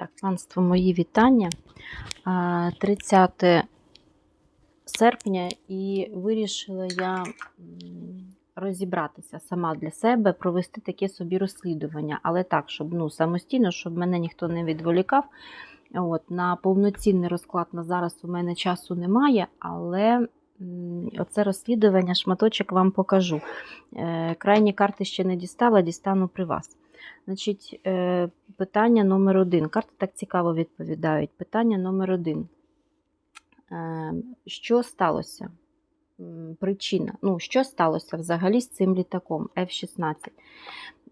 Так, панство, мої вітання. 30 серпня і вирішила я розібратися сама для себе, провести таке собі розслідування, але так, щоб ну, самостійно, щоб мене ніхто не відволікав. От, на повноцінний розклад на зараз у мене часу немає, але оце розслідування, шматочок вам покажу. Е, Крайні карти ще не дістала, дістану при вас. Значить, е, питання номер один. Карти так цікаво відповідають. Питання номер один. Е, Що сталося? Причина. Ну, що сталося взагалі з цим літаком F-16?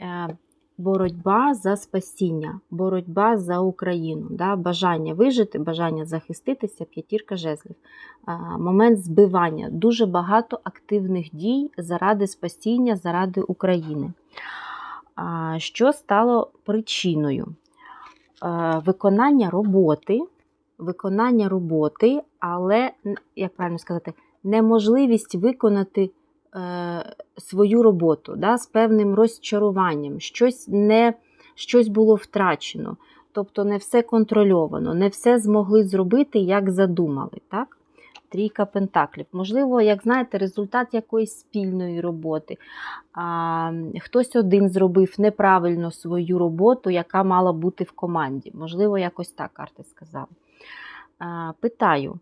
Е, Боротьба за спасіння, боротьба за Україну, да? бажання вижити, бажання захиститися, п'ятірка жезлів. Момент збивання. Дуже багато активних дій заради спасіння, заради України. Що стало причиною? Е, Виконання роботи, виконання роботи, але, як правильно сказати, неможливість виконати е, свою роботу да, з певним розчаруванням, щось, не, щось було втрачено. Тобто не все контрольовано, не все змогли зробити, як задумали. Так? Трійка пентаклів. Можливо, як знаєте, результат якоїсь спільної роботи. А, хтось один зробив неправильно свою роботу, яка мала бути в команді. Можливо, якось так карти сказали. А, питаю,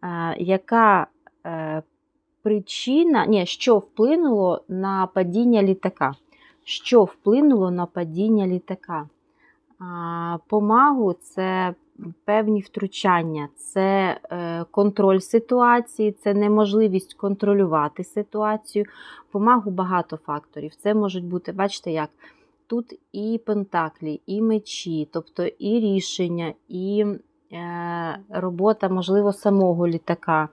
а, яка е, причина, ні, що вплинуло на падіння літака? Що вплинуло на падіння літака? Помагу це певні втручання, це е, контроль ситуації, це неможливість контролювати ситуацію. Помагу багато факторів. Це можуть бути, бачите, як тут і пентаклі, і мечі, тобто і рішення, і е, робота, можливо, самого літака,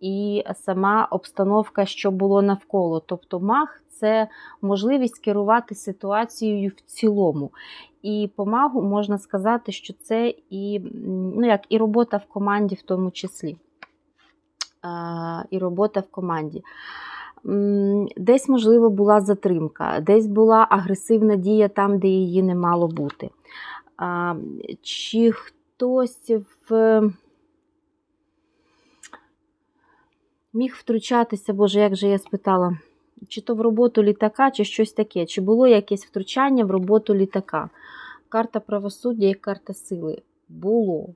і сама обстановка, що було навколо. Тобто маг це можливість керувати ситуацією в цілому. І помагу можна сказати, що це і, ну, як, і робота в команді, в тому числі. І робота в команді. Десь, можливо, була затримка, десь була агресивна дія там, де її не мало бути. Чи хтось в... міг втручатися, Боже, як же я спитала, чи то в роботу літака, чи щось таке, чи було якесь втручання в роботу літака? Карта правосуддя і карта сили. Було.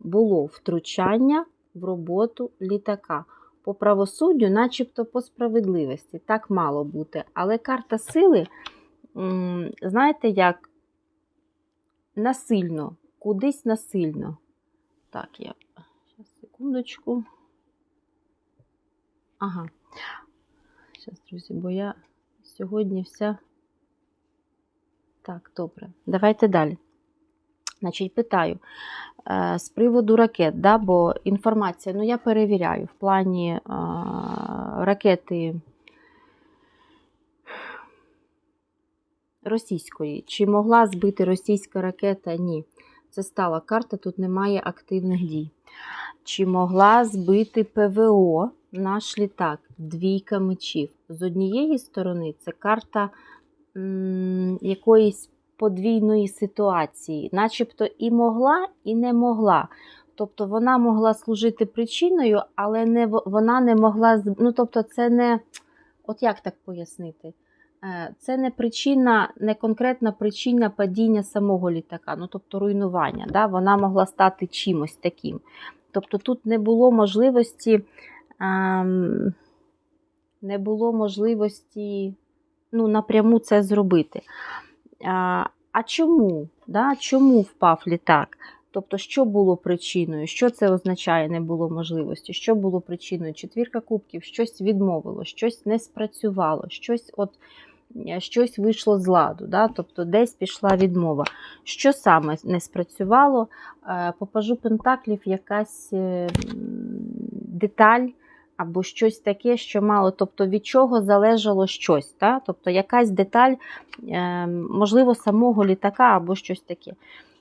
Було втручання в роботу літака. По правосуддю, начебто по справедливості. Так мало бути. Але карта сили, знаєте, як насильно, кудись насильно. Так, я. Щас, секундочку. Ага. Зараз, друзі, бо я сьогодні вся. Так, добре. Давайте далі. Значить, питаю е, з приводу ракет, да, бо інформація, ну я перевіряю в плані е, ракети російської. Чи могла збити російська ракета? Ні. Це стала карта, тут немає активних дій. Чи могла збити ПВО наш літак? Двійка мечів. З однієї сторони, це карта якоїсь подвійної ситуації, начебто і могла, і не могла. Тобто вона могла служити причиною, але не, вона не могла. Ну, тобто, це не. От як так пояснити? Е, Це не причина, не конкретна причина падіння самого літака, ну тобто руйнування. Да? Вона могла стати чимось таким. Тобто тут не було можливості, не було можливості ну, напряму це зробити. А, а чому? Да? Чому впав літак? Тобто, що було причиною? Що це означає, не було можливості? Що було причиною? Четвірка кубків, щось відмовило, щось не спрацювало, щось от, е, щось вийшло з ладу, да? тобто десь пішла відмова. Що саме не спрацювало? Е, Попажу пентаклів якась е, деталь або щось таке, що мало, тобто від чого залежало щось. Да? Тобто якась деталь, е, можливо, самого літака або щось таке.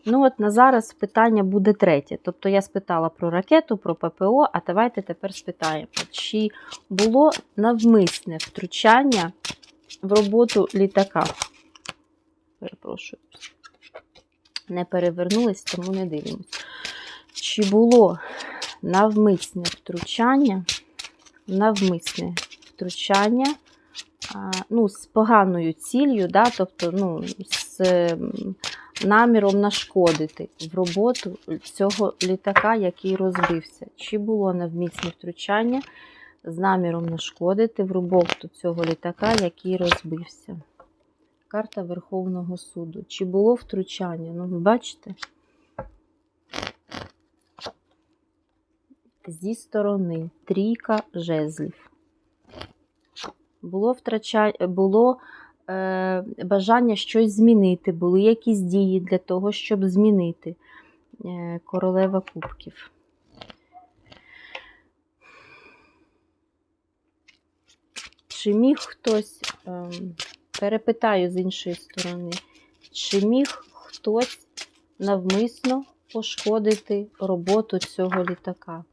Ну, от на зараз питання буде третє. Тобто я спитала про ракету, про ППО, а давайте тепер спитаємо, чи було навмисне втручання в роботу літака? Перепрошую. не перевернулись, тому не дивимось. Чи було навмисне втручання, навмисне втручання, ну, з поганою ціллю, да, тобто ну, з наміром нашкодити в роботу цього літака, який розбився. Чи було навмисне втручання з наміром нашкодити в роботу цього літака, який розбився? Карта Верховного суду. Чи було втручання? Ну, ви бачите? Зі сторони трійка жезлів. Було втрача... було е... бажання щось змінити, були якісь дії для того, щоб змінити е... королева кубків. Чи міг хтось, е... перепитаю з іншої сторони, чи міг хтось навмисно пошкодити роботу цього літака?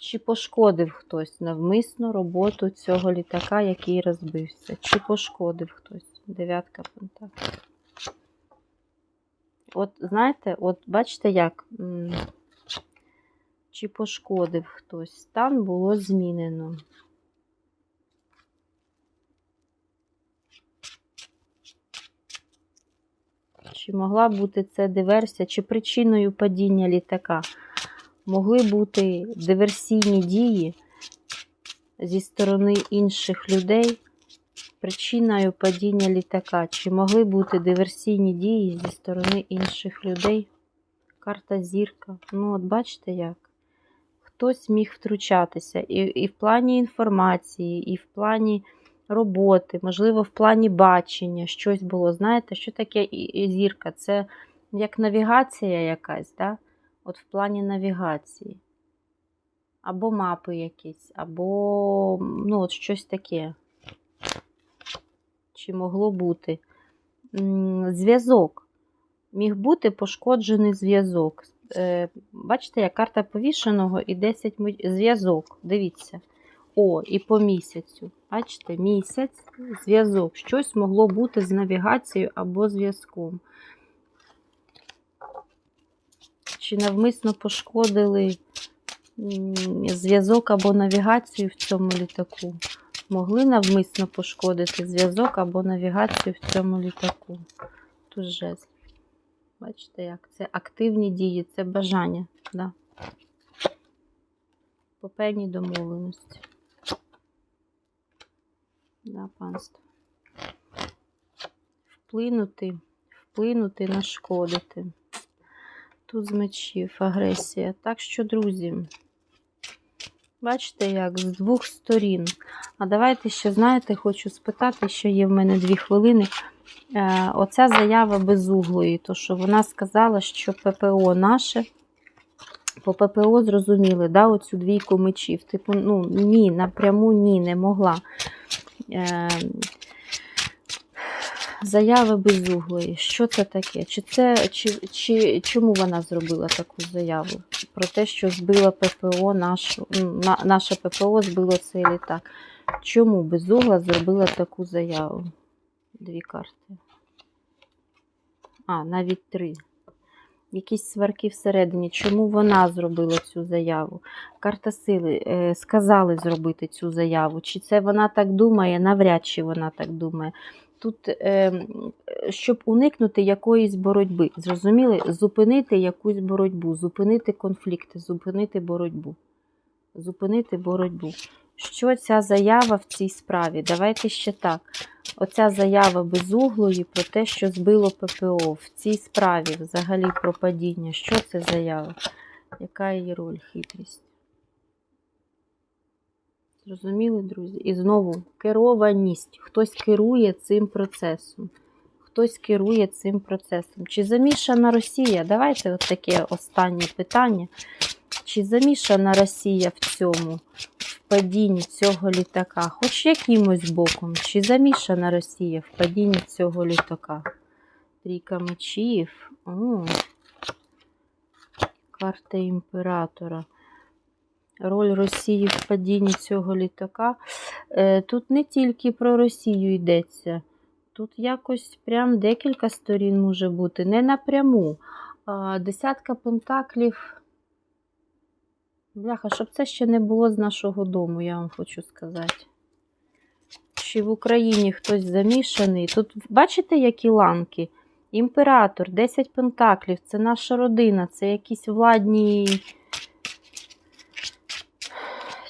Чи пошкодив хтось навмисно роботу цього літака, який розбився? Чи пошкодив хтось? Дев'ятка пентаклів. От знаєте, от бачите, як? Чи пошкодив хтось? Стан було змінено. Чи могла бути це диверсія, чи причиною падіння літака? Могли бути диверсійні дії зі сторони інших людей причиною падіння літака. Чи могли бути диверсійні дії зі сторони інших людей? Карта зірка. Ну, от бачите як? Хтось міг втручатися і, і в плані інформації, і в плані роботи, можливо, в плані бачення щось було. Знаєте, що таке зірка? Це як навігація якась, да? От в плані навігації. Або мапи якісь, або ну, от щось таке. Чи могло бути? Зв'язок. Міг бути пошкоджений зв'язок. Е, Бачите, як карта повішеного і 10 ми- зв'язок. Дивіться. О, і по місяцю. Бачите, місяць, зв'язок. Щось могло бути з навігацією або зв'язком. Чи навмисно пошкодили зв'язок або навігацію в цьому літаку? Могли навмисно пошкодити зв'язок або навігацію в цьому літаку. Тут жезл. Бачите, як? Це активні дії, це бажання. Да. По певній домовленості. Да, панство. Вплинути, вплинути, нашкодити. Тут з мечів, агресія. Так що, друзі, бачите, як з двох сторін. А давайте ще, знаєте, хочу спитати, що є в мене дві хвилини. Е, Оця заява безуглої, то що вона сказала, що ППО наше. По ППО зрозуміли, да, оцю двійку мечів. Типу, ну ні, напряму ні, не могла. Е, Заяви безуглої. Що це таке? Чи це, чи, чи, чому вона зробила таку заяву? Про те, що збила ППО нашу, на, наше ППО збило цей літак. Чому безугла зробила таку заяву? Дві карти. А, навіть три. Якісь сварки всередині. Чому вона зробила цю заяву? Карта сили е, сказали зробити цю заяву. Чи це вона так думає? Навряд чи вона так думає. Тут, е, щоб уникнути якоїсь боротьби, зрозуміли, зупинити якусь боротьбу, зупинити конфлікти, зупинити боротьбу. Зупинити боротьбу. Що ця заява в цій справі? Давайте ще так. Оця заява безуглої про те, що збило ППО в цій справі взагалі про падіння. Що це заява? Яка її роль, хитрість? Зрозуміли, друзі? І знову керованість. Хтось керує цим процесом. Хтось керує цим процесом. Чи замішана Росія? Давайте от таке останнє питання. Чи замішана Росія в цьому, в падінні цього літака? Хоч якимось боком. Чи замішана Росія в падінні цього літака? Трійка мечів. О. Карта імператора. Роль Росії в падінні цього літака. Е, Тут не тільки про Росію йдеться. Тут якось прям декілька сторін може бути. Не напряму, Десятка пентаклів. Бляха, щоб це ще не було з нашого дому, я вам хочу сказати. Чи в Україні хтось замішаний. Тут бачите, які ланки? Імператор, 10 пентаклів, це наша родина, це якісь владні.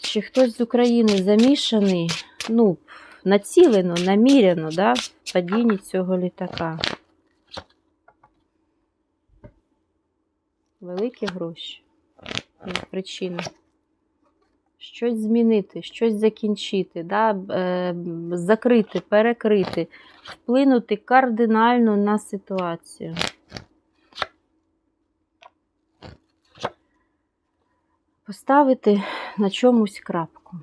Чи хтось з України замішаний, ну, націлено, наміряно, да, в падінні цього літака. Великі гроші. Як причина. Щось змінити, щось закінчити, да? е, закрити, перекрити, вплинути кардинально на ситуацію. Поставити на чомусь крапку.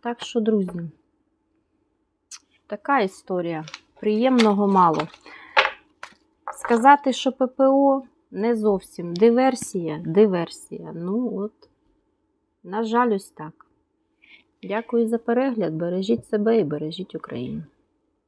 Так що, друзі, така історія. Приємного мало. Сказати, що ППО не зовсім диверсія, диверсія. Ну, от, на жаль, ось так. Дякую за перегляд. Бережіть себе і бережіть Україну.